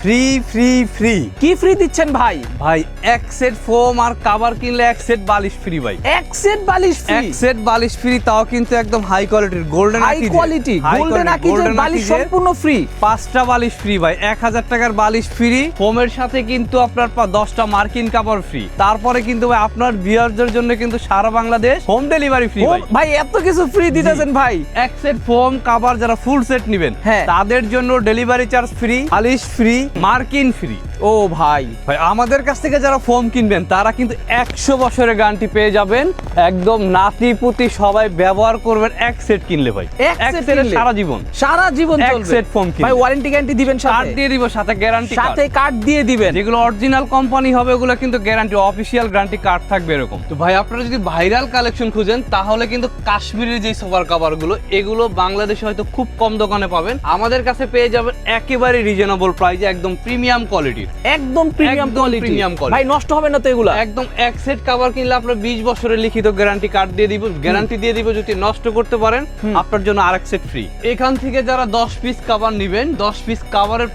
Free free free কি free দিচ্ছেন ভাই? ভাই এক সেট ফোম আর কাভার কিনলে এক সেট বালিশ ফ্রি ভাই। এক সেট বালিশ ফ্রি এক সেট বালিশ ফ্রি তাও কিন্তু একদম হাই কোয়ালিটির গোল্ডেন হাই কোয়ালিটি গোল্ডেন আকিজের বালিশ সম্পূর্ণ ফ্রি পাঁচটা বালিশ ফ্রি ভাই এক হাজার টাকার বালিশ ফ্রি ফোমের সাথে কিন্তু আপনার পা- দশটা মার্কিন কাপড় ফ্রি তারপরে কিন্তু ভাই আপনার বিয়ারদের জন্য কিন্তু সারা বাংলাদেশ হোম ডেলিভারি ফ্রি ভাই। ভাই এত কিছু ফ্রি দিতেছেন ভাই। এক সেট ফোম কাভার যারা ফুল সেট নেবেন হ্যাঁ। তাদের জন্য ডেলিভারি চার্জ ফ্রি বালিশ ফ্রি মার্কিন ফ্রি। ও ভাই ভাই আমাদের কাছ থেকে যারা ফোম কিনবেন তারা কিন্তু একশো বছরের গ্যারান্টি পেয়ে যাবেন। একদম নাতি পুতি সবাই ব্যবহার করবেন এক সেট কিনলে ভাই। এক কিনলে? সারা জীবন। সারা জীবন এক set কিনলে। ভাই ওয়ারেন্টি গ্যারান্টি দিবেন কার্ড সাথে? দিয়ে দিব সাথে গ্যারান্টি সাথে কার্ড দিয়ে দিবেন। যেগুলো অরিজিনাল কোম্পানি হবে ওগুলো কিন্তু গ্যারান্টি অফিসিয়াল গ্যারান্টি কার্ড থাকবে এরকম। তো ভাই আপনারা যদি ভাইরাল কালেকশন খুঁজেন তাহলে কিন্তু কাশ্মীরের যে সোফার কাভারগুলো এগুলো বাংলাদেশে হয়তো খুব কম দোকানে পাবেন। আমাদের কাছে পেয়ে যাবেন একেবারে রিজনেবল প্রাইসে একদম প্রিমিয়াম কোয়ালিটির একদম প্রিমিয়াম কোয়ালিটি। ভাই নষ্ট হবে না তো এগুলা? একদম এক সেট কাভার কিনলে আপনার বিশ বছরের লিখিত গ্যারান্টি কার্ড দিয়ে দিব। গ্যারান্টি দিয়ে দিব যদি নষ্ট করতে পারেন আপনার জন্য আরেক সেট ফ্রি এখান থেকে যারা দশ পিস কাভার নেবেন দশ পিস কাভারের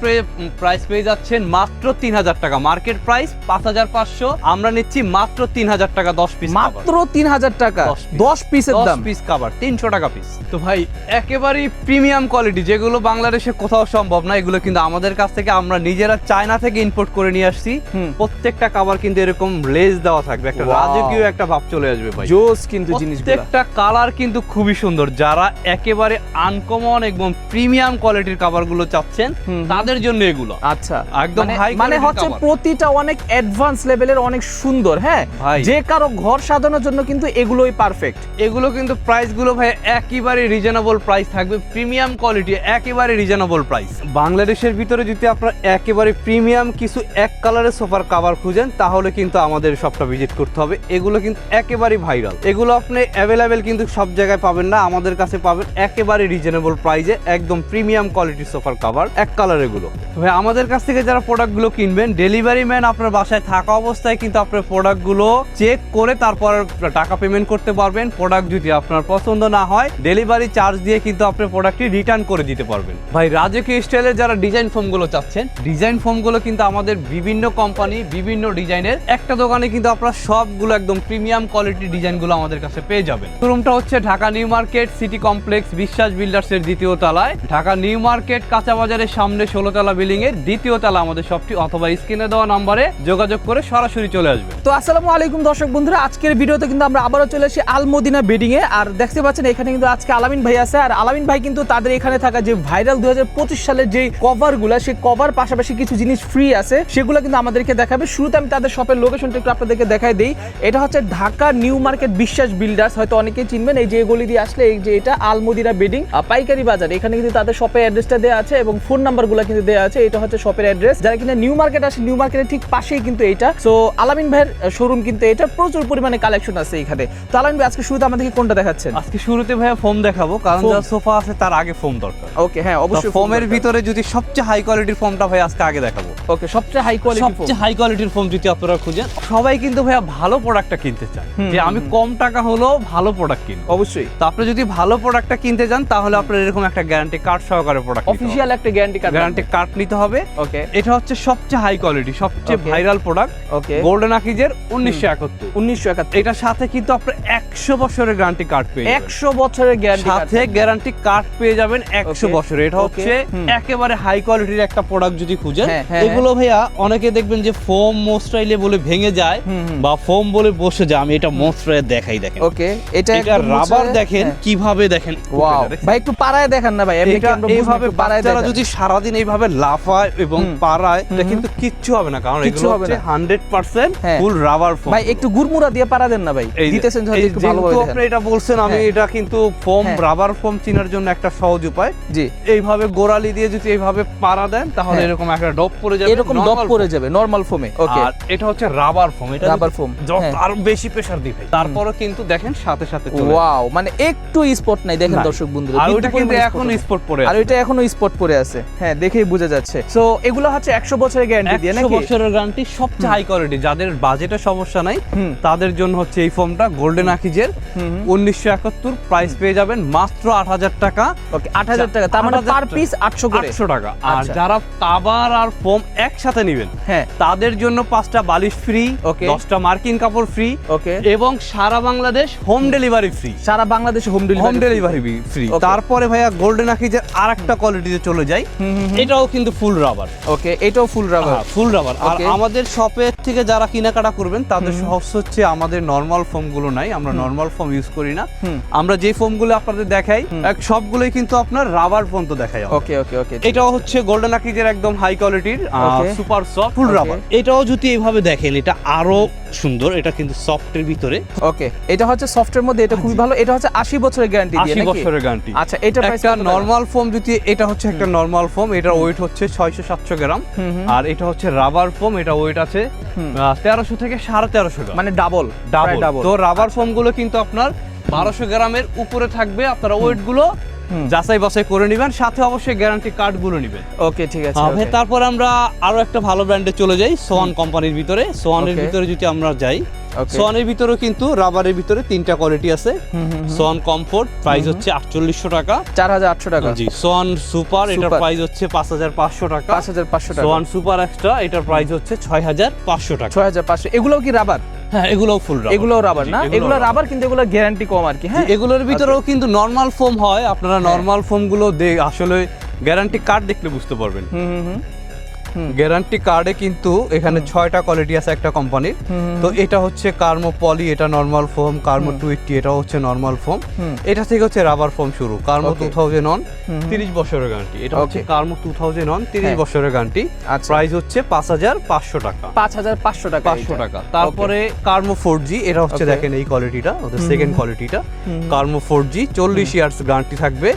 প্রাইস পেয়ে যাচ্ছেন মাত্র তিন হাজার টাকা। মার্কেট প্রাইস পাঁচ হাজার পাঁচশো। আমরা নিচ্ছি মাত্র তিন হাজার টাকা দশ পিস মাত্র তিন হাজার টাকা? 10 দশ পিসের দাম? পিস কাভার তিনশো টাকা পিস তো ভাই একেবারেই প্রিমিয়াম কোয়ালিটি যেগুলো বাংলাদেশে কোথাও সম্ভব না এগুলো কিন্তু আমাদের কাছ থেকে আমরা নিজেরা চায়না থেকে ইম্পোর্ট করে নিয়ে আসছি। প্রত্যেকটা কাভার কিন্তু এরকম লেজ দেওয়া থাকবে। একটা রাজকীয় একটা ভাব চলে আসবে ভাই। জোস কিন্তু জিনিসগুলো। প্রত্যেকটা কালার কিন্তু খুবই সুন্দর। যারা একেবারে আনকমন এবং প্রিমিয়াম কোয়ালিটির কাভারগুলো চাচ্ছেন তাদের জন্য এগুলো। আচ্ছা। একদম মানে- মানে হচ্ছে প্রতিটা অনেক অ্যাডভান্স লেভেলের অনেক সুন্দর হ্যাঁ? ভাই। যে কারও ঘর সাজানোর জন্য কিন্তু এগুলোই পারফেক্ট এগুলো কিন্তু প্রাইসগুলো ভাই একেবারে রিজনেবল প্রাইস থাকবে। প্রিমিয়াম কোয়ালিটি একেবারে রিজনেবল প্রাইস বাংলাদেশের ভিতরে যদি আপনারা একেবারে প্রিমিয়াম কিছু এক কালারের সোফার কাভার খুঁজেন, তাহলে কিন্তু আমাদের শপটা ভিজিট করতে হবে। এগুলো কিন্তু একেবারে ভাইরাল এগুলো আপনি অ্যাভেলেবেল কিন্তু সব জায়গায় পাবেন না, আমাদের কাছে পাবেন একেবারে রিজনেবল প্রাইজে একদম প্রিমিয়াম কোয়ালিটির সোফার কাভার এক কালার এগুলো। ভাই, আমাদের কাছ থেকে যারা প্রোডাক্টগুলো কিনবেন ডেলিভারি ম্যান আপনার বাসায় থাকা অবস্থায় কিন্তু আপনার প্রোডাক্টগুলো চেক করে তারপর টাকা পেমেন্ট করতে পারবেন। প্রোডাক্ট যদি আপনার পছন্দ না হয় ডেলিভারি চার্জ দিয়ে কিন্তু আপনি প্রোডাক্টটি রিটার্ন করে দিতে পারবেন। ভাই, রাজকীয় স্টাইলের যারা ডিজাইন ফোমগুলো চাচ্ছেন ডিজাইন ফোমগুলো কিন্তু আমাদের বিভিন্ন কোম্পানি বিভিন্ন ডিজাইনের একটা দোকানে কিন্তু আপনারা সবগুলো একদম প্রিমিয়াম কোয়ালিটির ডিজাইনগুলো আমাদের কাছে পেয়ে যাবেন। শোরুমটা হচ্ছে Dhaka New Market City Complex, Biswas বিল্ডার্সের দ্বিতীয় তলায়। ঢাকা নিউ মার্কেট কাঁচা বাজারের সামনে ষোলো তলা বিল্ডিং এর দ্বিতীয় তলা আমাদের শপটি অথবা স্ক্রিনে দেওয়া নম্বরে যোগাযোগ করে সরাসরি চলে আসবেন। তো আসসালামু আলাইকুম দর্শক বন্ধুরা, আজকের ভিডিওতে কিন্তু আমরা আবারও চলে এসেছি আলমদিনা বেডিং এ আর দেখতে পাচ্ছেন এখানে কিন্তু আজকে আলামিন ভাই আছে। আর আলামিন ভাই কিন্তু তাদের এখানে থাকা যে ভাইরাল দুই হাজার পঁচিশ সালের যে কভারগুলা সেই কভার পাশাপাশি কিছু জিনিস ফ্রি আছে সেগুলো কিন্তু আমাদেরকে দেখাবে। শুরুতে আমি তাদের শপের লোকেশনটা একটু আপনাদেরকে দেখাই দিই। এটা হচ্ছে Dhaka New Market Biswas Builders হয়তো অনেকেই চিনবেন। এই যে গলি দিয়ে আসলে এই যে এটা আলমদিনা বেডিং পাইকারি বাজার। এখানে কিন্তু তাদের শপের অ্যাড্রেসটা দেওয়া আছে এবং ফোন নাম্বারগুলো কিন্তু দেওয়া আছে। এটা হচ্ছে শপের অ্যাড্রেস যারা কিনা নিউ মার্কেট আসে নিউ মার্কেটের ঠিক পাশেই কিন্তু এটা। সো আলামিন ভাইয়ের শোরুম কিন্তু এটা। প্রচুর পরিমাণে কালেকশন আছে এখানে। তো আলামিন ভাই আজকে শুরুতে আমাদেরকে কোনটা দেখাচ্ছেন? আজকে শুরুতে ভাইয়া ফোম দেখাবো কারণ যা সোফা আছে তার আগে ফোম দরকার। ওকে হ্যাঁ অবশ্যই ফোমের ভিতরে যদি সবচেয়ে হাই কোয়ালিটির ফোমটা ভাই আজকে আগে দেখাবো। ওকে সবচেয়ে হাই কোয়ালিটি সবচেয়ে হাই কোয়ালিটির ফোম যদি আপনারা খুঁজেন সবাই কিন্তু ভাইয়া ভালো প্রোডাক্টটা কিনতে চান যে আমি কম টাকা হলেও ভালো প্রোডাক্ট কিনবো। অবশ্যই। তো আপনি যদি ভালো প্রোডাক্টটা কিনতে চান তাহলে আপনার এরকম একটা গ্যারান্টি কার্ড সহকারে প্রোডাক্ট অফিশিয়াল একটা গ্যারান্টি কার্ড গ্যারান্টি কার্ড নিতে হবে। ওকে এটা হচ্ছে সবচেয়ে হাই কোয়ালিটি সবচেয়ে ভাইরাল প্রোডাক্ট ওকে গোল্ডেন আকিজের উনিশশো একাত্তর। উনিশশো একাত্তর। এটার সাথে কিন্তু আপনার একশো বছরের গ্যারান্টি কার্ড পেয়ে একশো বছরের গ্যারান্টি সাথে গ্যারান্টি কার্ড পেয়ে যাবেন একশো. বছর এটা হচ্ছে একেবারে হাই কোয়ালিটির একটা প্রোডাক্ট যদি খুঁজেন হ্যাঁ, হ্যাঁ, এগুলো ভাইয়া অনেকে দেখবেন যে ফোম মোস্টাইলে বলে ভেঙে যায়। বা ফোম বলে বসে যায় আমি এটা মোস্টাইলে দেখাই দেখেন ওকে এটা এটা রাবার দেখেন হ্যাঁ। কীভাবে দেখেন ওয়াও ভাই একটু পাড়ায় দেখান না ভাই এমনি কি আমরা এইভাবে পাড়ায় দেখান। যদি সারাদিন এইভাবে লাফায় এবং পাড়ায় এটা কিন্তু কিচ্ছু হবে না কারণ এগুলো হচ্ছে না। হান্ড্রেড পার্সেন্ট হ্যাঁ। ফুল রাবার ফোম ভাই একটু গুড়মুড়া দিয়ে পাড়া দেন না ভাই দিতেছেন যদি একটু ভালোভাবে আপনি এটা বলছেন আমি হ্যাঁ। এটা কিন্তু ফোম। রাবার ফোম চিনার জন্য একটা সহজ উপায় জি এইভাবে গোড়ালি দিয়ে যদি এইভাবে পাড়া দেন তাহলে হ্যাঁ। এরকম একটা ডপ পড়ে যাবে এরকম ডক normal পড়ে যাবে নরমাল ফোমে ওকে আর এটা হচ্ছে রাবার ফোম এটা Rubber foam, যত হ্যাঁ। আরও বেশি প্রেসার দিবে। তারপরে কিন্তু দেখেন সাথে সাথে চলে ওয়াও মানে একটু স্পট নাই দেখেন দর্শক বন্ধুরা আর ওটা কিন্তু এখন। স্পট পড়ে আর আছে। ওইটা এখনও স্পট পড়ে আছে। হ্যাঁ দেখেই বোঝা যাচ্ছে। সো এগুলো হচ্ছে একশো বছরের গ্যারান্টি দিয়ে নাকি? 100 বছরের গ্যারান্টি সবচেয়ে হাই কোয়ালিটি যাদের বাজেটের সমস্যা নাই। তাদের জন্য হচ্ছে এই ফোমটা গোল্ডেন আকিজের হুম। উনিশশো একাত্তর প্রাইস পেয়ে যাবেন মাত্র আট হাজার টাকা। ওকে আট হাজার টাকা তার মানে পার পিস আটশো করে। আটশো টাকা। আর আচ্ছা। যারা কাবার আর ফোম একসাথে নেবেন। হ্যাঁ। তাদের জন্য পাঁচটা বালিশ ফ্রি Okay. দশটা মার্কিন কাপড় ফ্রি ওকে এবং সারা বাংলাদেশ হোম ডেলিভারি ফ্রি সারা বাংলাদেশে home home delivery delivery free তারপরে ভাইয়া গোল্ডেন আকিজের আর একটা কোয়ালিটিতে চলে যাই। এটাও কিন্তু ফুল রাবার ওকে এটাও ফুল রাবার ফুল রাবার আর আমাদের শপের থেকে যারা কেনাকাটা করবেন তাদের সমস্যা হচ্ছে আমাদের নর্মাল ফোমগুলো নাই আমরা নর্মাল ফোম ইউজ করি না। আমরা যে ফোমগুলো আপনাদের দেখাই সবগুলোই কিন্তু আপনার রাবার ফোম তো দেখাই ওকে ওকে ওকে এটাও হচ্ছে গোল্ডেন আকিজের একদম হাই কোয়ালিটির. সুপার সফট ফুল রাবার এটাও যদি এইভাবে দেখেন এটা আরও সুন্দর। এটা কিন্তু সফটের ভিতরে। ওকে এটা হচ্ছে সফটের মধ্যে এটা খুবই ভালো। এটা হচ্ছে আশি বছরের গ্যারান্টি দিয়ে আশি নাকি? বছরের গ্যারান্টি আচ্ছা এটা একটা নর্মাল ফোম যদি এটা হচ্ছে একটা নর্মাল ফোম এটার ওয়েট হচ্ছে ছয়শো সাতশো গ্রাম। হুম, হুম। আর এটা হচ্ছে রাবার ফোম এটা ওয়েট আছে হুম। তেরোশো থেকে সাড়ে তেরোশো গ্রাম। মানে ডাবল ডাবল ডাবল তো রাবার ফোমগুলো কিন্তু আপনার বারোশো গ্রামের উপরে থাকবে আপনারা ওয়েটগুলো। যাচাই বাছাই করে নেবেন সাথে অবশ্যই গ্যারান্টি কার্ডগুলো নেবেন ওকে ঠিক আছে তারপর আমরা আরও একটা ভালো ব্র্যান্ডে চলে যাই সোয়ান কোম্পানির ভিতরে সোয়ানের. ভিতরে যদি আমরা যাই. সোয়ানের ভিতরেও কিন্তু রাবারের ভিতরে তিনটা কোয়ালিটি আছে। সোয়ান কমফোর্ট প্রাইস হচ্ছে আটচল্লিশশো টাকা। চার হাজার আটশো টাকা। জি সোয়ান সুপার এটার প্রাইস হচ্ছে পাঁচ হাজার পাঁচশো টাকা। পাঁচ হাজার পাঁচশো টাকা। সোয়ান সুপার এক্সট্রা এটার প্রাইস হচ্ছে ছয় হাজার পাঁচশো টাকা। ছয় হাজার পাঁচশো। এগুলোও কি রাবার? হ্যাঁ এগুলোও ফুল এগুলোও রাবার না? এগুলো রাবার কিন্তু এগুলো গ্যারান্টি কম আর কি হ্যাঁ? এগুলোর ভিতরেও কিন্তু নর্মাল ফোম হয়। আপনারা নর্মাল ফোমগুলো দে- আসলে গ্যারান্টি কার্ড দেখলে বুঝতে পারবেন। হুম হুম। গ্যারান্টি কার্ডে কিন্তু এখানে ছয়টা কোয়ালিটি আছে একটা কোম্পানির তো এটা হচ্ছে কার্মো পলি এটা নর্মাল ফোম কার্মো টু এইটটি এটা হচ্ছে নর্মাল ফোম এটা থেকে হচ্ছে রাবার ফোম শুরু কার্মো টু থাউজেন্ড অন। তিরিশ বছরের গ্যারান্টি এটা হচ্ছে কার্মো টু থাউজেন্ড অন তিরিশ হ্যাঁ। বছরের গ্যারান্টি আচ্ছা। প্রাইস হচ্ছে পাঁচ হাজার পাঁচশো টাকা। পাঁচ হাজার পাঁচশো টাকা পাঁচশো টাকা। তারপরে কার্মো ফোর জি এটা হচ্ছে দেখেন এই কোয়ালিটিটা ওদের সেকেন্ড কোয়ালিটিটা। কার্মো ফোর জি চল্লিশ ইয়ার্স গ্যারান্টি থাকবে।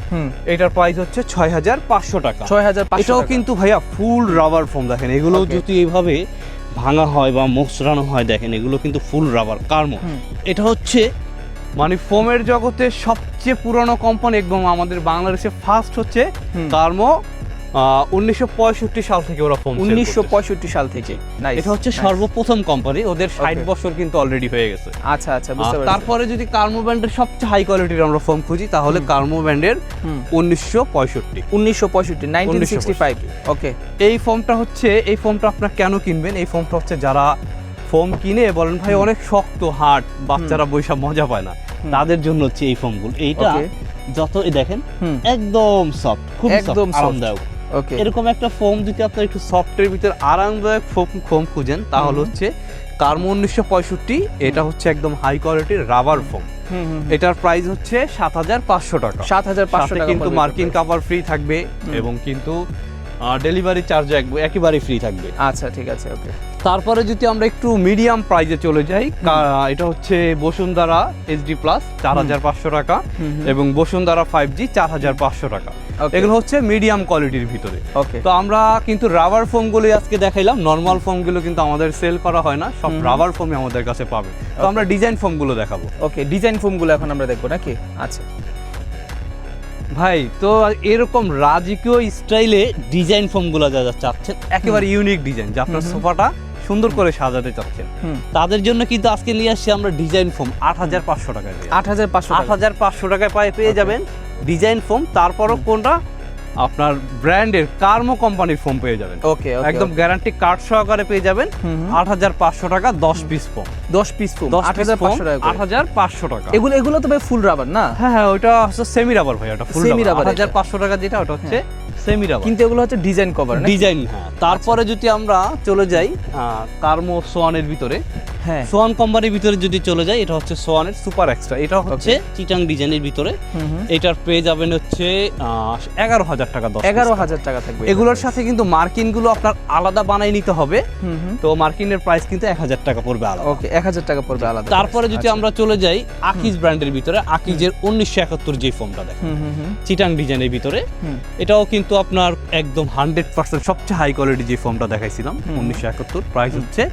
এটার প্রাইস হচ্ছে ছয় হাজার পাঁচশো টাকা। ছয় হাজার পাঁচশো এটাও কিন্তু ভাইয়া ফুল রাবার ফোম দেখেন এগুলো যদি এইভাবে ভাঙা হয় বা মোচড়ানো হয় দেখেন এগুলো কিন্তু ফুল রাবার। কার্মো এটা হচ্ছে মানে ফোমের জগতে সবচেয়ে পুরনো কোম্পানি একদম আমাদের বাংলাদেশে ফার্স্ট হচ্ছে কার্মো উনিশশো পঁয়ষট্টি সাল থেকে ওরা উনিশশো পঁয়ষট্টি সাল থেকে। এটা হচ্ছে সর্বপ্রথম কোম্পানি ওদের ষাট. বছর কিন্তু অলরেডি হয়ে গেছে। আচ্ছা আচ্ছা বুঝতে পারছি। তারপরে যদি কার্মো ব্র্যান্ডের সবচেয়ে হাই কোয়ালিটির আমরা ফোম খুঁজি তাহলে কার্মো ব্র্যান্ডের। উনিশশো পঁয়ষট্টি। উনিশশো পঁয়ষট্টি ওকে এই ফোমটা হচ্ছে এই ফোমটা আপনার কেন কিনবেন? এই ফোমটা হচ্ছে যারা ফোম কিনে বলেন ভাই অনেক শক্ত হার্ড বাচ্চারা বৈশা মজা পায় না। তাদের জন্য হচ্ছে এই ফোমগুলো এইটা. যত দেখেন একদম সফট খুব একদম একদম আরামদায়ক। ওকে এরকম একটা ফোম যদি আপনার একটু সফটের ভিতরে আরামদায়ক ফোম ফোম খুঁজেন তাহলে হচ্ছে কার্মো উনিশশো পঁয়ষট্টি এটা হচ্ছে একদম হাই কোয়ালিটির রাবার ফোম এটার প্রাইস হচ্ছে সাত হাজার পাঁচশো টাকা। সাত হাজার পাঁচশো টাকা কিন্তু মার্কিন কাভার ফ্রি থাকবে এবং কিন্তু ডেলিভারি চার্জ একেবারে ফ্রি থাকবে। আচ্ছা ঠিক আছে ওকে তারপরে যদি আমরা একটু মিডিয়াম প্রাইজে চলে যাই এটা হচ্ছে বসুন্ধরা এইচডি প্লাস চার হাজার পাঁচশো টাকা। এবং বসুন্ধরা ফাইভ জি চার হাজার পাঁচশো টাকা. এগুলো হচ্ছে মিডিয়াম কোয়ালিটির ভিতরে। ওকে তো আমরা কিন্তু রাবার ফোমগুলোই আজকে দেখাইলাম। নর্মাল ফোমগুলো কিন্তু আমাদের সেল করা হয় না। সব রাবার ফোমই আমাদের কাছে পাবে। তো আমরা ডিজাইন ফোমগুলো দেখাবো। ওকে ডিজাইন ফোমগুলো এখন আমরা দেখব নাকি? আচ্ছা। ভাই তো এরকম রাজকীয় স্টাইলে ডিজাইন ফোমগুলো যা যা চাচ্ছেন একেবারে ইউনিক ডিজাইন যা আপনার সোফাটা সুন্দর করে সাজাতে চাচ্ছেন। তাদের জন্য কিন্তু আজকে নিয়ে আসছি আমরা ডিজাইন ফোম আট হাজার পাঁচশো টাকায় আট হাজার পাঁচশো আট হাজার পাঁচশো টাকায় পায়ে পেয়ে যাবেন। ডিজাইন ফোম তারপরও কোনটা? আপনার ব্র্যান্ডের কার্মো কোম্পানির ফোম পেয়ে যাবেন। ওকে একদম গ্যারান্টি কার্ড সহকারে পেয়ে যাবেন। আট হাজার পাঁচশো টাকা দশ পিস ফোম। দশ পিস ফোম। আট হাজার পাঁচশো টাকা আট হাজার পাঁচশো টাকা। এগুলো এগুলো তো ভাই ফুল রাবার না? হ্যাঁ হ্যাঁ ওটা হচ্ছে সেমি রাবার ভাই ওটা ফুল Semi রাবার আট হাজার পাঁচশো টাকা যেটা ওটা হচ্ছে সেমি রাবার কিন্তু এগুলো হচ্ছে ডিজাইন কভার ডিজাইন হ্যাঁ। তারপরে যদি আমরা চলে যাই কার্মো সোয়ানের ভিতরে হ্যাঁ। সোয়ান কোম্পানির ভিতরে যদি চলে যায় এটা হচ্ছে সোয়ানের সুপার এক্সট্রা এটা হচ্ছে চিটাং ডিজাইনের ভিতরে। এটার পেয়ে যাবেন হচ্ছে এগারো হাজার টাকা দশ এগারো হাজার টাকা থাকবে। এগুলোর সাথে কিন্তু মার্কিনগুলো আপনার আলাদা বানাই নিতে হবে। তো মার্কিনের প্রাইস কিন্তু এক হাজার টাকা পড়বে আলাদা। ওকে এক হাজার টাকা পড়বে আলাদা। তারপরে যদি আচ্ছা। আমরা চলে যাই আকিজ ব্র্যান্ডের ভিতরে আকিজের উনিশশো একাত্তর যে ফোনটা দেখেন। চিটাং ডিজাইনের ভিতরে। এটাও কিন্তু আপনার একদম হান্ড্রেড পার্সেন্ট সবচেয়ে হাই কোয়ালিটি যে ফোনটা দেখাইছিলাম উনিশশো একাত্তর। প্রাইস হচ্ছে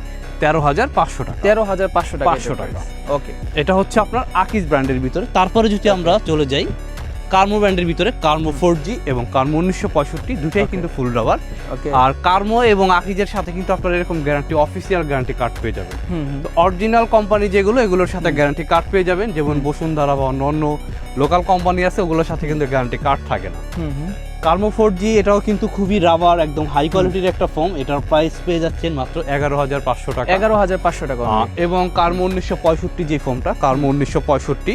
তেরো হাজার পাঁচশো টাকা। তেরো হাজার পাঁচশো টাকা 500 টাকা। ওকে এটা হচ্ছে আপনার আকিজ ব্র্যান্ডের ভিতরে। তারপরে যদি আমরা চলে যাই কার্মো ব্র্যান্ডের ভিতরে কার্মো ফোর জি এবং কার্মো উনিশশো পঁয়ষট্টি দুটাই কিন্তু ফুল রাবার আর কার্মো এবং আকিজের সাথে কিন্তু আপনারা এরকম গ্যারান্টি অফিসিয়াল গ্যারান্টি কার্ড পেয়ে যাবেন। তো অরিজিনাল কোম্পানি যেগুলো এগুলোর সাথে গ্যারান্টি কার্ড পেয়ে যাবেন। যেমন বসুন্ধরা বা অন্য লোকাল কোম্পানি আছে ওগুলোর সাথে কিন্তু গ্যারান্টি কার্ড থাকে না। কার্মো ফোর জি এটাও কিন্তু খুবই রাবার একদম হাই কোয়ালিটির একটা ফোম এটার প্রাইস পেয়ে যাচ্ছেন মাত্র এগারো হাজার পাঁচশো টাকা। এগারো হাজার পাঁচশো টাকা এবং কার্মো উনিশশো পঁয়ষট্টি যে ফোমটা কার্মো উনিশশো পঁয়ষট্টি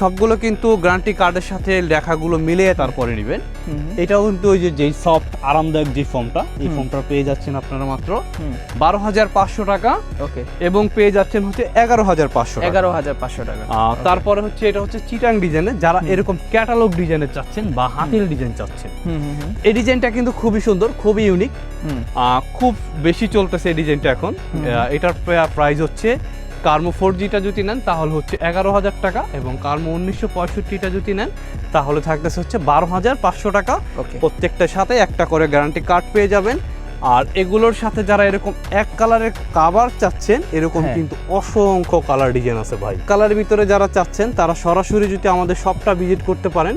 সবগুলো কিন্তু গ্যারান্টি কার্ডের সাথে লেখাগুলো মিলিয়ে তারপরে নেবেন। এটাও কিন্তু ওই যে যেই সফট আরামদায়ক যে ফোমটা এই। ফোমটা পেয়ে যাচ্ছেন আপনারা মাত্র বারো হাজার পাঁচশো টাকা। ওকে এবং পেয়ে যাচ্ছেন হচ্ছে এগারো হাজার পাঁচশো এগারো হাজার পাঁচশো টাকা। তারপরে হচ্ছে এটা হচ্ছে চিটাং ডিজাইনের যারা এরকম ক্যাটালগ ডিজাইনের চাচ্ছেন বা হাতিল ডিজাইন চাচ্ছেন। এই ডিজাইনটা কিন্তু খুবই সুন্দর খুবই ইউনিক হুম। খুব বেশি চলতেছে এই ডিজাইনটা এখন। এটার প্রাইস হচ্ছে কার্মো ফোর জিটা যদি নেন তাহলে হচ্ছে এগারো হাজার টাকা এবং কার্মো উনিশশো পঁয়ষট্টিটা যদি নেন তাহলে থাকতেছে হচ্ছে বারো হাজার পাঁচশো টাকা। প্রত্যেকটার সাথে একটা করে গ্যারান্টি কার্ড পেয়ে যাবেন। আর এগুলোর সাথে যারা এরকম এক কালারের কাভার চাচ্ছেন এরকম হ্যাঁ। কিন্তু অসংখ্য কালার ডিজাইন আছে ভাই কালারের ভিতরে যারা চাচ্ছেন তারা সরাসরি যদি আমাদের সবটা ভিজিট করতে পারেন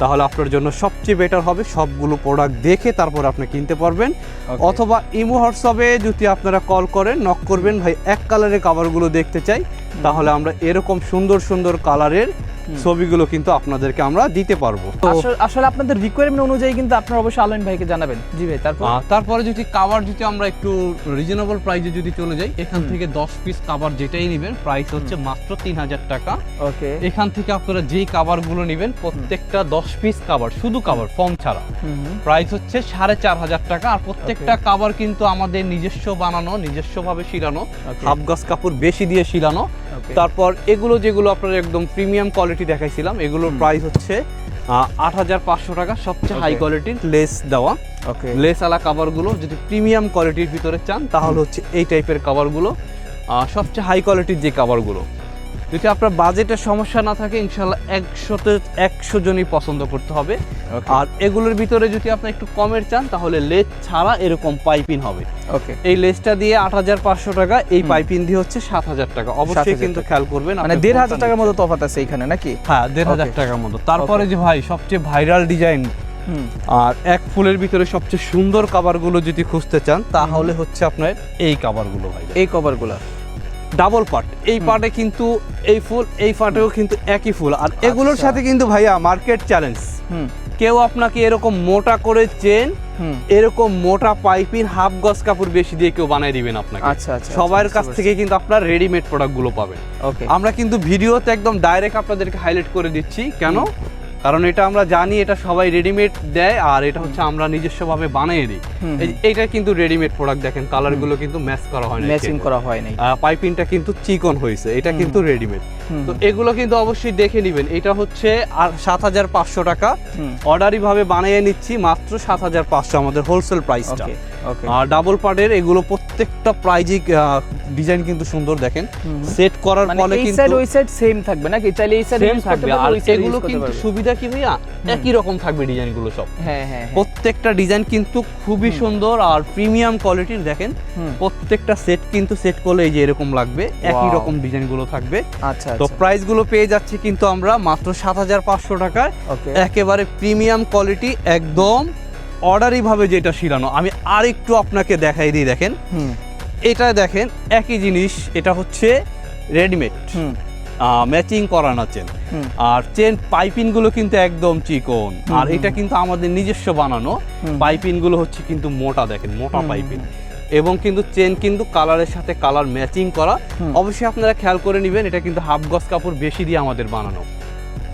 তাহলে আপনার জন্য সবচেয়ে বেটার হবে সবগুলো প্রোডাক্ট দেখে তারপর আপনি কিনতে পারবেন অথবা ইমো হোয়াটসঅ্যাপে যদি আপনারা কল করেন নক করবেন ভাই এক কালারের কাভারগুলো দেখতে চাই তাহলে আমরা এরকম সুন্দর সুন্দর কালারের। ছবিগুলো কিন্তু আপনাদেরকে আমরা দিতে পারব। আসলে- আসলে আপনাদের রিকোয়ারমেন্ট অনুযায়ী কিন্তু আপনারা অবশ্যই আলমিন ভাইকে জানাবেন। জি ভাই তারপর? তারপরে যদি কাভার যদি আমরা একটু রিজনেবল প্রাইসে যদি চলে যাই এখান থেকে দশ পিস কাভার যেটাই নেবেন প্রাইস হচ্ছে মাত্র তিন হাজার টাকা। ওকে। এখান থেকে আপনারা যেই কাভারগুলো নেবেন প্রত্যেকটা দশ পিস কাভার শুধু কাভার ফর্ম ছাড়া। প্রাইস হচ্ছে সাড়ে চার হাজার টাকা আর প্রত্যেকটা কাভার কিন্তু আমাদের নিজস্ব বানানো নিজস্বভাবে শিলানো। Okay. হাফ গাছ কাপড় বেশি দিয়ে শিলানো। তারপর এগুলো যেগুলো আপনার একদম প্রিমিয়াম কোয়ালিটি দেখাইছিলাম এগুলোর প্রাইস হচ্ছে আট হাজার পাঁচশো টাকা সবচেয়ে হাই কোয়ালিটির লেস দেওয়া। ওকে লেস আলা কাভারগুলো যদি প্রিমিয়াম কোয়ালিটির ভিতরে চান তাহলে হচ্ছে এই টাইপের কাভারগুলো সবচেয়ে হাই কোয়ালিটির যে কাভারগুলো যদি আপনার বাজেটের সমস্যা না থাকে ইনশাল্লাহ একশোতে একশো জনই পছন্দ করতে হবে। আর এগুলোর ভিতরে যদি আপনি একটু কমের চান তাহলে লেস ছাড়া এরকম পাইপিন হবে। ওকে এই লেসটা দিয়ে আট হাজার পাঁচশো টাকা এই হুম। পাইপিং দিয়ে হচ্ছে সাত হাজার টাকা। অবশ্যই কিন্তু খেয়াল করবেন মানে দেড় হাজার টাকার মতো তফাৎ আছে এখানে নাকি? হ্যাঁ দেড় হাজার টাকার মতো। তারপরে যে ভাই সবচেয়ে ভাইরাল ডিজাইন। আর এক ফুলের ভিতরে সবচেয়ে সুন্দর কাভারগুলো যদি খুঁজতে চান তাহলে হচ্ছে আপনার এই কাভারগুলো ভাই। এই কভারগুলো ডাবল পার্ট এই পার্টে কিন্তু এই ফুল এই পার্টেও কিন্তু একই ফুল। আর এগুলোর আচ্ছা। সাথে কিন্তু ভাইয়া মার্কেট চ্যালেঞ্জ কেউ আপনাকে এরকম মোটা করে চেন এরকম মোটা পাইপিং হাফ গজ কাপড় বেশি দিয়ে কেউ বানাই দিবেন আপনাকে। আচ্ছা আচ্ছা সবার কাছ থেকে কিন্তু আপনার রেডিমেড প্রোডাক্টগুলো পাবেন। ওকে আমরা কিন্তু ভিডিওতে একদম ডাইরেক্ট আপনাদেরকে হাইলাইট করে দিচ্ছি। কেন? কারণ এটা আমরা জানি এটা সবাই রেডিমেড দেয় আর এটা হচ্ছে আমরা নিজস্বভাবে বানিয়ে দিই। এইটা কিন্তু রেডিমেড প্রোডাক্ট দেখেন কালারগুলো কিন্তু ম্যাচ করা হয় ম্যাচিং করা হয় নাই পাইপিংটা কিন্তু চিকন হয়েছে এটা কিন্তু রেডিমেড তো এগুলো কিন্তু অবশ্যই দেখে নেবেন এটা হচ্ছে আর সাত হাজার পাঁচশো টাকা। অর্ডারি ভাবে বানিয়ে নিচ্ছি মাত্র সাত হাজার পাঁচশো আমাদের হোলসেল প্রাইসটা ডাবল পার্টের এগুলো প্রত্যেকটা প্রাইজই ডিজাইন কিন্তু সুন্দর দেখেন। সেট করার মানে ফলে এই কিন্তু সাইড ওই সাইড সেম থাকবে চাইলে এই সাইড সেম থাকবে আর এগুলো কিন্তু সুবিধা কি ভাইয়া? একই রকম থাকবে ডিজাইনগুলো সব। হ্যাঁ হ্যাঁ হ্যাঁ। প্রত্যেকটা ডিজাইন কিন্তু খুবই সুন্দর আর প্রিমিয়াম কোয়ালিটির দেখেন। প্রত্যেকটা সেট কিন্তু সেট করলে এই যে এরকম লাগবে একই. রকম ডিজাইনগুলো থাকবে। আচ্ছা তো আচ্ছা। প্রাইসগুলো পেয়ে যাচ্ছে কিন্তু আমরা মাত্র সাত হাজার পাঁচশো টাকায়। একেবারে প্রিমিয়াম কোয়ালিটি একদম অর্ডারি ভাবে যেটা শিরানো আমি আর একটু আপনাকে দেখাই দিই দেখেন। এটা দেখেন একই জিনিস এটা হচ্ছে রেডিমেড। ম্যাচিং করানো চেন। আর চেন পাইপিংগুলো কিন্তু একদম চিকন। আর এটা কিন্তু আমাদের নিজস্ব বানানো। পাইপিংগুলো হচ্ছে কিন্তু মোটা দেখেন মোটা হুম, পাইপিং। এবং কিন্তু চেন কিন্তু কালারের সাথে কালার ম্যাচিং করা। অবশ্যই আপনারা খেয়াল করে নেবেন এটা কিন্তু হাফ গজ কাপড় বেশি দিয়ে আমাদের বানানো।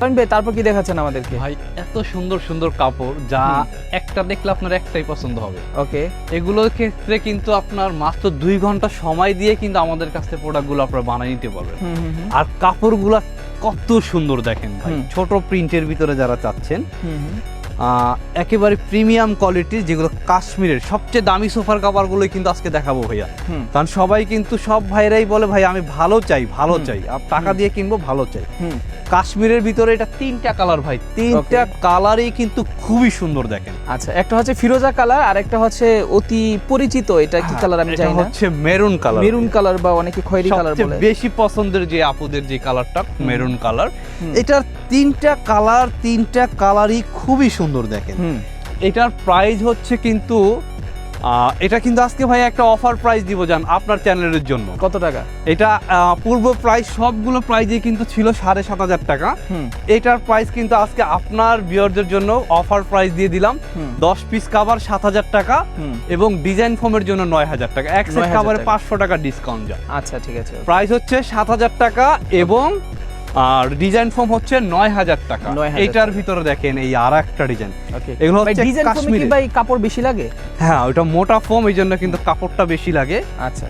ভাই তারপর কি দেখাচ্ছেন আমাদেরকে? ভাই এত সুন্দর সুন্দর কাপড় যা একটা দেখলে আপনার একটাই পছন্দ হবে। ওকে। এগুলোর ক্ষেত্রে কিন্তু আপনার মাত্র দুই ঘণ্টা সময় দিয়ে কিন্তু আমাদের কাছ থেকে প্রোডাক্টগুলো আপনারা বানিয়ে নিতে পারবেন। আর কাপড়গুলো কত সুন্দর দেখেন ভাই। ছোট প্রিন্টের ভিতরে যারা চাচ্ছেন একেবারে প্রিমিয়াম কোয়ালিটির যেগুলো কাশ্মীরের সবচেয়ে দামি সোফার কাপড়গুলোই কিন্তু আজকে দেখাবো ভাইয়া। কারণ সবাই কিন্তু সব ভাইরাই বলে ভাই আমি ভালো চাই ভালো চাই। আর টাকা দিয়ে কিনবো ভালো চাই। কাশ্মীরের ভিতরে এটা তিনটা কালার ভাই তিনটা কালারই কিন্তু খুবই সুন্দর দেখেন। আচ্ছা একটা হচ্ছে ফিরোজা কালার আর একটা হচ্ছে অতি পরিচিত এটা কি কালার আমি হ্যাঁ, জানি না। হচ্ছে মেরুন কালার মেরুন কালার বা অনেকে খয়েরি কালার সবচেয়ে বলে। বেশি পছন্দের যে আপুদের যে কালারটা মেরুন কালার। এটার তিনটা কালার তিনটা কালারই খুবই সুন্দর দেখেন। এটার প্রাইস হচ্ছে কিন্তু আহ, এটা কিন্তু আজকে ভাই একটা অফার প্রাইস দিব জান আপনার চ্যানেলের জন্য। কত টাকা? এটা পূর্ব প্রাইস সবগুলো প্রাইজে কিন্তু ছিল সাড়ে সাত হাজার টাকা। হুম। এটার প্রাইস কিন্তু আজকে আপনার বিয়ারদের জন্য অফার প্রাইস দিয়ে দিলাম। দশ পিস কাভার সাত হাজার টাকা এবং ডিজাইন ফোমের জন্য নয় হাজার টাকা। এক সেট কাভারে পাঁচশো টাকা ডিসকাউন্ট যায় আচ্ছা ঠিক আছে। প্রাইস হচ্ছে সাত হাজার টাকা এবং আর ডিজাইন ফর্ম হচ্ছে নয় হাজার টাকা। 9,000 এইটার ভিতরে দেখেন এই আর একটা ডিজাইন এগুলো হচ্ছে কাশ্মীরি ভাই কাপড় বেশি লাগে? হ্যাঁ ওটা মোটা ফর্ম এই জন্য কিন্তু কাপড়টা বেশি লাগে। আচ্ছা।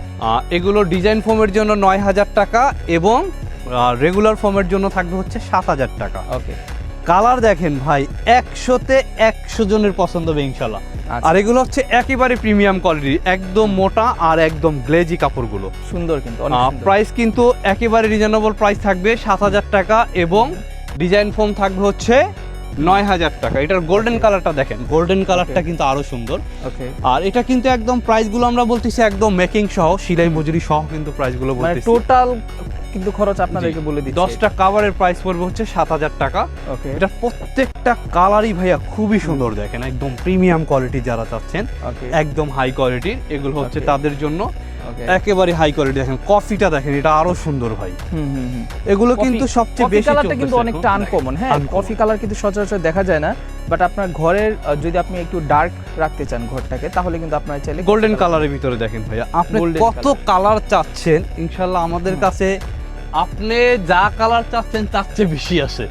এগুলো ডিজাইন ফোমের জন্য নয় হাজার টাকা এবং রেগুলার ফোমের জন্য থাকবে হচ্ছে সাত হাজার টাকা। ওকে কালার দেখেন ভাই একশোতে একশো জনের পছন্দ হবে ইনশাল্লাহ আচ্ছা। আর এগুলো হচ্ছে একেবারে প্রিমিয়াম কোয়ালিটি একদম মোটা আর একদম গ্লেজি কাপড়গুলো। সুন্দর কিন্তু প্রাইস কিন্তু একেবারে রিজনেবল প্রাইস থাকবে সাত হাজার টাকা এবং ডিজাইন ফোম থাকবে হচ্ছে নয় হাজার টাকা। এটার গোল্ডেন কালারটা দেখেন গোল্ডেন কালারটা কিন্তু আরও সুন্দর। আর এটা কিন্তু একদম প্রাইসগুলো আমরা বলতেছি একদম মেকিং সহ সিলাই মজুরি সহ কিন্তু প্রাইসগুলো মানে বলতেছি। টোটাল কিন্তু খরচ আপনাদেরকে বলে দিচ্ছি। দশটা কাভারের প্রাইস পড়বে হচ্ছে সাত হাজার টাকা। ওকে। এটা প্রত্যেকটা কালারই ভাইয়া খুবই সুন্দর দেখেন একদম প্রিমিয়াম কোয়ালিটি যারা চাচ্ছেন একদম হাই কোয়ালিটির এগুলো হচ্ছে তাদের জন্য একেবারে হাই কোয়ালিটি দেখেন কফিটা দেখেন এটা আরও সুন্দর ভাই। এগুলো কিন্তু সবচেয়ে বেশি কালারটা কিন্তু অনেকটা। আনকমন হ্যাঁ কফি কালার কিন্তু সচরাচর দেখা যায় না বাট আপনার ঘরের যদি আপনি একটু ডার্ক রাখতে চান ঘরটাকে তাহলে কিন্তু আপনার চাইলে গোল্ডেন কালারের ভিতরে দেখেন ভাইয়া। আপনি কত কালার চাচ্ছেন ইনশাল্লাহ আমাদের কাছে আপনি যা কালার চাচ্ছেন তার চেয়ে বেশি আছে।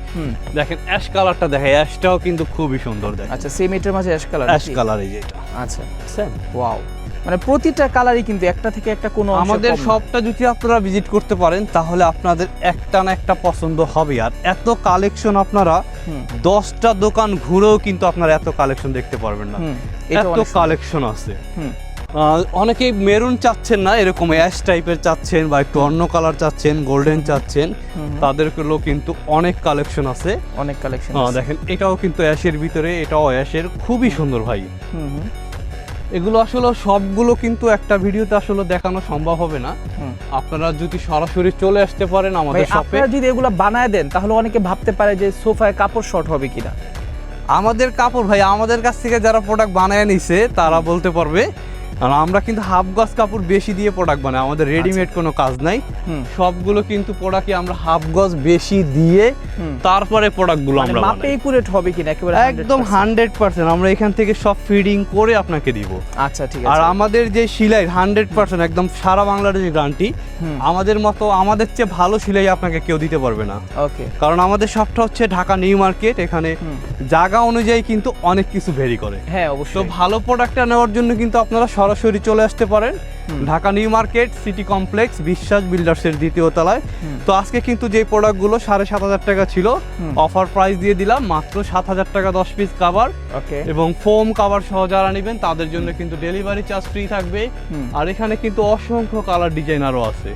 দেখেন অ্যাশ কালারটা দেখে অ্যাশটাও কিন্তু খুবই সুন্দর দেখেন। আচ্ছা সেম এটার মাঝে অ্যাশ কালার অ্যাশ কালার এই যে এটা। আচ্ছা। বুঝছেন? ওয়াও মানে প্রতিটা কালারই কিন্তু একটা থেকে একটা কোনো আমাদের সবটা যদি আপনারা ভিজিট করতে পারেন তাহলে আপনাদের একটা না একটা পছন্দ হবে। আর এত কালেকশন আপনারা দশটা দোকান ঘুরেও কিন্তু আপনারা এত কালেকশন দেখতে পারবেন না। এত কালেকশন আছে। অনেকেই মেরুন চাচ্ছেন না এরকম অ্যাশ টাইপের চাচ্ছেন বা একটু অন্য কালার চাচ্ছেন গোল্ডেন চাচ্ছেন। তাদেরগুলো কিন্তু অনেক কালেকশন আছে। অনেক কালেকশন দেখেন এটাও কিন্তু অ্যাশের ভিতরে এটাও অ্যাশের খুবই সুন্দর ভাই। এগুলো আসলে সবগুলো কিন্তু একটা ভিডিওতে আসলে দেখানো সম্ভব হবে না। আপনারা যদি সরাসরি চলে আসতে পারেন আমাদের শপে আপনারা যদি এগুলো বানায় দেন তাহলে অনেকে ভাবতে পারে যে সোফায় কাপড় শর্ট হবে কিনা। আমাদের কাপড় ভাই আমাদের কাছ থেকে যারা প্রোডাক্ট বানায় নিছে তারা বলতে পারবে আর আমরা কিন্তু হাফ গজ কাপড় বেশি দিয়ে প্রোডাক্ট বানাই আমাদের রেডিমেড কোনো কাজ নাই। সবগুলো কিন্তু প্রোডাক্টই আমরা হাফ গজ বেশি দিয়ে তারপরে প্রোডাক্টগুলো মানে আমরা মাপে একুরেট হবে কিনা একেবারে একদম 100% হান্ড্রেড পার্সেন্ট আমরা এখান থেকে সব ফিডিং করে আপনাকে দিব। আচ্ছা ঠিক আর আমাদের যে সিলাই হান্ড্রেড পার্সেন্ট একদম সারা বাংলার যে গ্রান্টি আমাদের মতো আমাদের চেয়ে ভালো সিলাই আপনাকে কেউ দিতে পারবে না। ওকে কারণ আমাদের শপটা হচ্ছে ঢাকা নিউ মার্কেট এখানে জায়গা অনুযায়ী কিন্তু অনেক কিছু ভেরি করে। হ্যাঁ তো অবশ্যই ভালো প্রোডাক্টটা নেওয়ার জন্য কিন্তু আপনারা সরাসরি চলে আসতে পারেন। Dhaka New Market City Complex Biswas বিল্ডার্সের দ্বিতীয় তলায়। তো আজকে কিন্তু যে প্রোডাক্টগুলো সাড়ে সাত হাজার টাকা ছিল অফার প্রাইস দিয়ে দিলাম মাত্র সাত হাজার টাকা দশ পিস কাভার এবং ফোম কাভার সহ যারা নেবেন তাদের জন্য কিন্তু ডেলিভারি চার্জ ফ্রি থাকবে। আর এখানে কিন্তু অসংখ্য কালার ডিজাইন আরও আছে।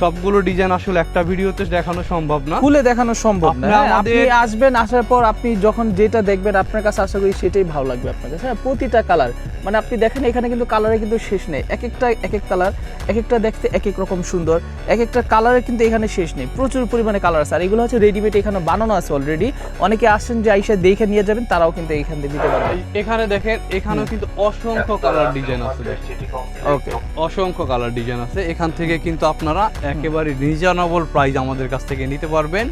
সবগুলো ডিজাইন আসলে একটা ভিডিওতে দেখানো সম্ভব না। খুলে দেখানো সম্ভব না। আপনি হ্যাঁ, আসবেন আসার পর আপনি যখন যেটা দেখবেন আপনার কাছে আশা করি সেটাই ভালো লাগবে আপনার কাছে। হ্যাঁ প্রতিটা কালার মানে আপনি দেখেন এখানে কিন্তু কালারে কিন্তু শেষ নেই। এক একটা এক এক কালার এক একটা দেখতে এক এক রকম সুন্দর এক একটা কালারের কিন্তু এখানে শেষ নেই। প্রচুর পরিমাণে কালার আছে। আর এগুলো হচ্ছে রেডিমেড এখানে বানানো আছে অলরেডি অনেকে আসছেন যে আইসা দেখে নিয়ে যাবেন তারাও কিন্তু এখান থেকে দিতে পারবেন এখানে দেখেন এখানেও কিন্তু অসংখ্য কালার ডিজাইন আছে ওকে অসংখ্য কালার ডিজাইন আছে। এখান থেকে কিন্তু আপনারা একেবারে রিজনেবল প্রাইস আমাদের কাছ থেকে নিতে পারবেন।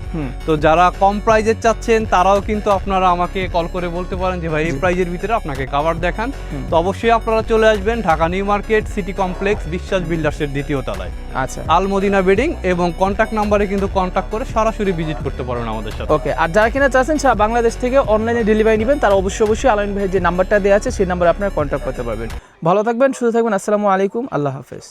তো যারা কম প্রাইজের চাচ্ছেন তারাও কিন্তু আপনারা আমাকে কল করে বলতে পারেন যে ভাই এই প্রাইজের ভিতরে আপনাকে কাভার দেখান। তো অবশ্যই আপনারা চলে আসবেন। Dhaka New Market City Complex Biswas বিল্ডার্সের দ্বিতীয় তলায়। আচ্ছা। আলমদিনা বেডিং এবং কন্ট্যাক্ট নাম্বারে কিন্তু কন্ট্যাক্ট করে সরাসরি ভিজিট করতে পারেন আমাদের সাথে। ওকে আর যারা কিনা চাচ্ছেন সারা বাংলাদেশ থেকে অনলাইনে ডেলিভারি নেবেন তারা অবশ্যই অবশ্যই আলামিন ভাইয়ের যে নাম্বারটা দেওয়া আছে সেই নাম্বারে আপনারা কন্ট্যাক্ট করতে পারবেন। ভালো থাকবেন সুস্থ থাকবেন আসসালামু আলাইকুম আল্লাহ হাফেজ।